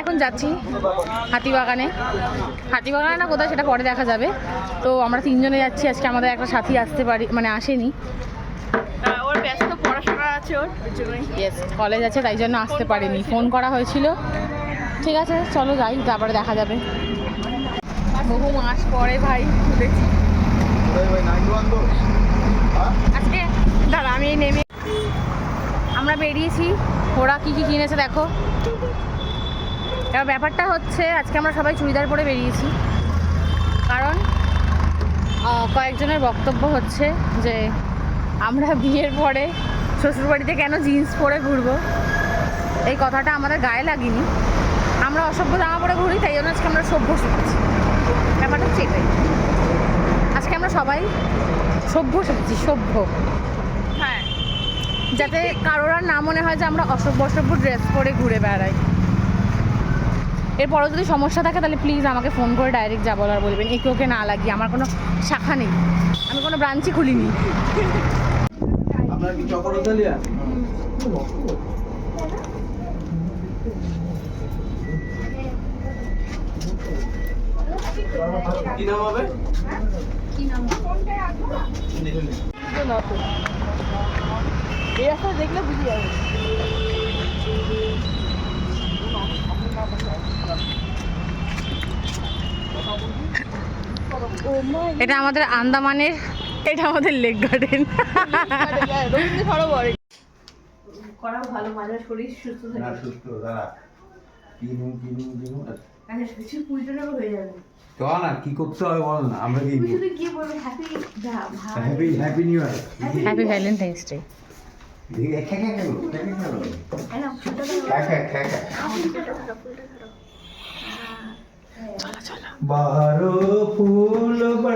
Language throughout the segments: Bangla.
এখন যাচ্ছি হাতিবাগানে। হাতিবাগানে না কোথায় সেটা পরে দেখা যাবে। তো আমরা তিনজনে যাচ্ছি আজকে আমাদের একটা সাথী আসতে পারি মানে আসেনি। ওর ব্যস্ত পড়াশোনা আছে ওর কলেজ আছে তাই জন্য আসতে পারিনি। ফোন করা হয়েছিল। ঠিক আছে চলো যাই তারপরে দেখা যাবে। বহু মাস পরে ভাই আজকে দাঁড়া আমি নেমে আমরা বেরিয়েছি। ওরা কী কী কিনেছে দেখো। এবার ব্যাপারটা হচ্ছে আজকে আমরা সবাই চুড়িদার পরে বেরিয়েছি। কারণ কয়েকজনের বক্তব্য হচ্ছে যে আমরা বিয়ের পরে শ্বশুরবাড়িতে কেন জিন্স পরে ঘুরবো? এই কথাটা আমাদের গায়ে লাগেনি। আমরা অসভ্য জামা পরে ঘুরি তাই জন্য আজকে আমরা সভ্য শিখেছি ব্যাপারটা হচ্ছে এটাই। আজকে আমরা সবাই সভ্য শিখেছি সভ্য। হ্যাঁ। যাতে কারোর আর না মনে হয় যে আমরা অসভ্য অসভ্য ড্রেস পরে ঘুরে বেড়াই। এরপরও যদি সমস্যা থাকে তাহলে প্লিজ আমাকে ফোন করে ডাইরেক্ট যা বলার বলবেন। একে ওকে না লাগিয়ে আমার কোনো শাখা নেই। আমি কোনো ব্রাঞ্চই খুলিনি। আপনার কি চকরতালিয়া কি নাম হবে? এই রাস্তা দেখলে বুঝে যাবে। এটা আমাদের আন্দামানের এটা আমাদের লেক গার্ডেন। রবীন্দ্র সরোবর করা ভালো মাজার শরীর সুস্থ থাকে। সুস্থ দাঁড়া। কিনু কিনু কিনু কিছু কুড়ি টাকা যাবে। চ না কি করতে হবে বল না আমরা কি তুই শুধু গিয়ে বলবে happy happy happy new year happy Valentine's day খেয়ে খেলো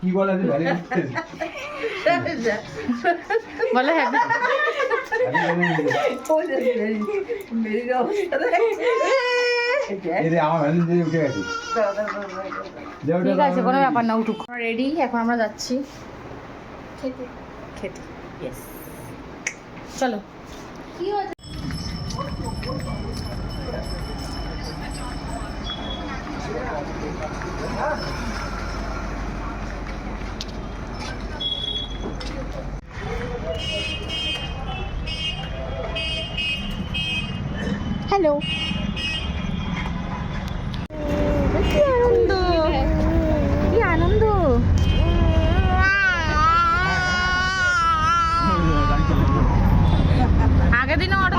কি বলে বলে ওটা ঠিক আছে কোনো ব্যাপার না উঠুক। রেডি এখন আমরা যাচ্ছি। খেতে। খেতে চলো। হ্যালো। কি আনন্দ? কি আনন্দ? আগের দিনে অটো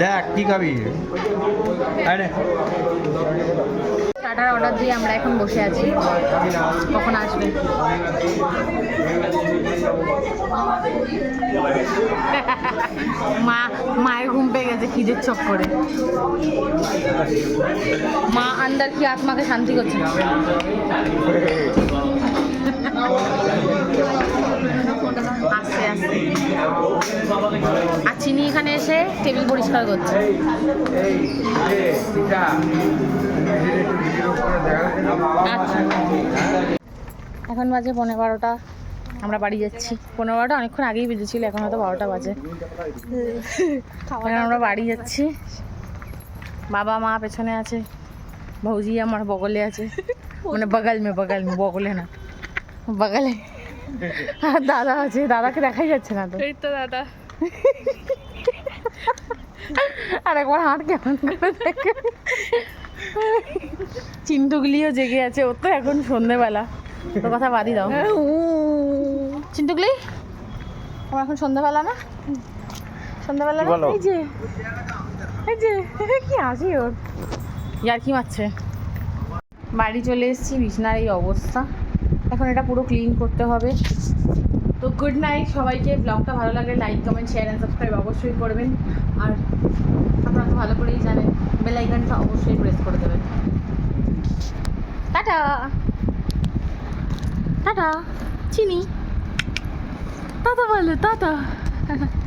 দেখ কি খাবি? আরে স্টার্টার অর্ডার দিয়ে আমরা এখন বসে আছি। কখন আসবে? মা, মায়ের ঘুম পেয়ে গেছে, খিদের চক করে মা আন্দার কি আত্মাকে শান্তি করছে? আসছে আসছে। আর চিনি এখানে এসে টেবিল পরিষ্কার করছে। এখন বাজে পনেরো বারোটা। আমরা বাড়ি যাচ্ছি। পনেরো বারোটা অনেকক্ষণ আগেই বেজেছিল এখন হয়তো বারোটা বাজে। এখন আমরা বাড়ি যাচ্ছি। বাবা মা পেছনে আছে। ভৌজি আমার বগলে আছে। মানে বগল মে বগল মে বগলে না। বগলে। আর দাদা আছে দাদাকে দেখাই যাচ্ছে না তো। এই তো দাদা। আর একবার হাত কেমন করে দেখে। চিন্টুগুলিও জেগে আছে ওর তো এখন সন্ধেবেলা। তোর কথা বাদই দাও। চিন্টুগুলি আমার এখন সন্ধ্যাবেলা না? সন্ধ্যাবেলা? এই যে। এই যে কি হাসি ওর? ইয়ার কি মারছে? বাড়ি চলে এসেছি বিছনার এই অবস্থা। এখন এটা পুরো ক্লিন করতে হবে। তো গুড নাইট সবাইকে। ব্লগটা ভালো লাগলে like comment share and subscribe অবশ্যই করবেন। আর আপনারা বাটনটা অবশ্যই প্রেস করে দেবেন। টাটা! টাটা চিনি। টাটা বলো টাটা।